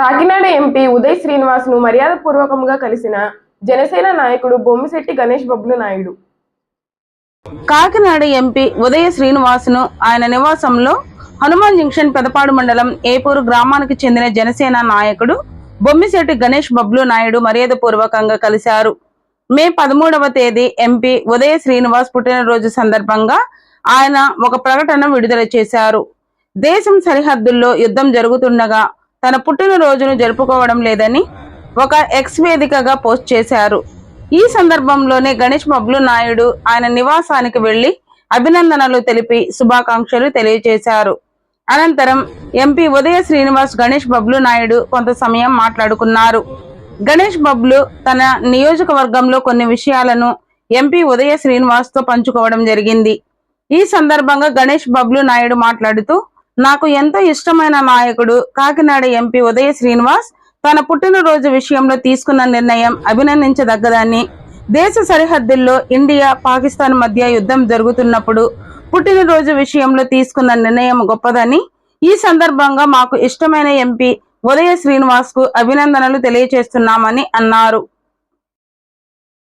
Kakinada MP Uday శ్రీనివాస్ను మర్యాదపూర్వకంగా కలిసిన జనసేన నాయకుడు బొమ్మిశెట్టి గణేష్ బబ్లు నాయుడు. కాకినాడ ఎంపీ ఉదయ శ్రీనివాసును ఆయన నివాసంలో హనుమాన్ జంక్షన్ పెదపాడు మండలం ఏపూరు గ్రామానికి చెందిన జనసేన నాయకుడు బొమ్మిశెట్టి గణేష్ బబ్లు నాయుడు మర్యాదపూర్వకంగా కలిశారు. మే పదమూడవ తేదీ ఎంపీ ఉదయ శ్రీనివాస్ పుట్టినరోజు సందర్భంగా ఆయన ఒక ప్రకటన విడుదల చేశారు. దేశం సరిహద్దుల్లో యుద్ధం జరుగుతుండగా తన పుట్టినరోజును జరుపుకోవడం లేదని ఒక ఎక్స్ వేదికగా పోస్ట్ చేశారు. ఈ సందర్భంలోనే గణేష్ బబ్లు నాయుడు ఆయన నివాసానికి వెళ్ళి అభినందనలు తెలిపి శుభాకాంక్షలు తెలియజేశారు. అనంతరం ఎంపీ ఉదయ శ్రీనివాస్ గణేష్ బబ్లు నాయుడు కొంత సమయం మాట్లాడుకున్నారు. గణేష్ బబ్లు తన నియోజకవర్గంలో కొన్ని విషయాలను ఎంపీ ఉదయ శ్రీనివాస్తో పంచుకోవడం జరిగింది. ఈ సందర్భంగా గణేష్ బబ్లు నాయుడు మాట్లాడుతూ నాకు ఎంతో ఇష్టమైన నాయకుడు కాకినాడ ఎంపీ ఉదయ శ్రీనివాస్ తన పుట్టినరోజు విషయంలో తీసుకున్న నిర్ణయం అభినందించదగ్గదాన్ని. దేశ సరిహద్దుల్లో ఇండియా పాకిస్తాన్ మధ్య యుద్ధం జరుగుతున్నప్పుడు పుట్టినరోజు విషయంలో తీసుకున్న నిర్ణయం గొప్పదని ఈ సందర్భంగా మాకు ఇష్టమైన ఎంపీ ఉదయ శ్రీనివాస్కు అభినందనలు తెలియజేస్తున్నామని అన్నారు.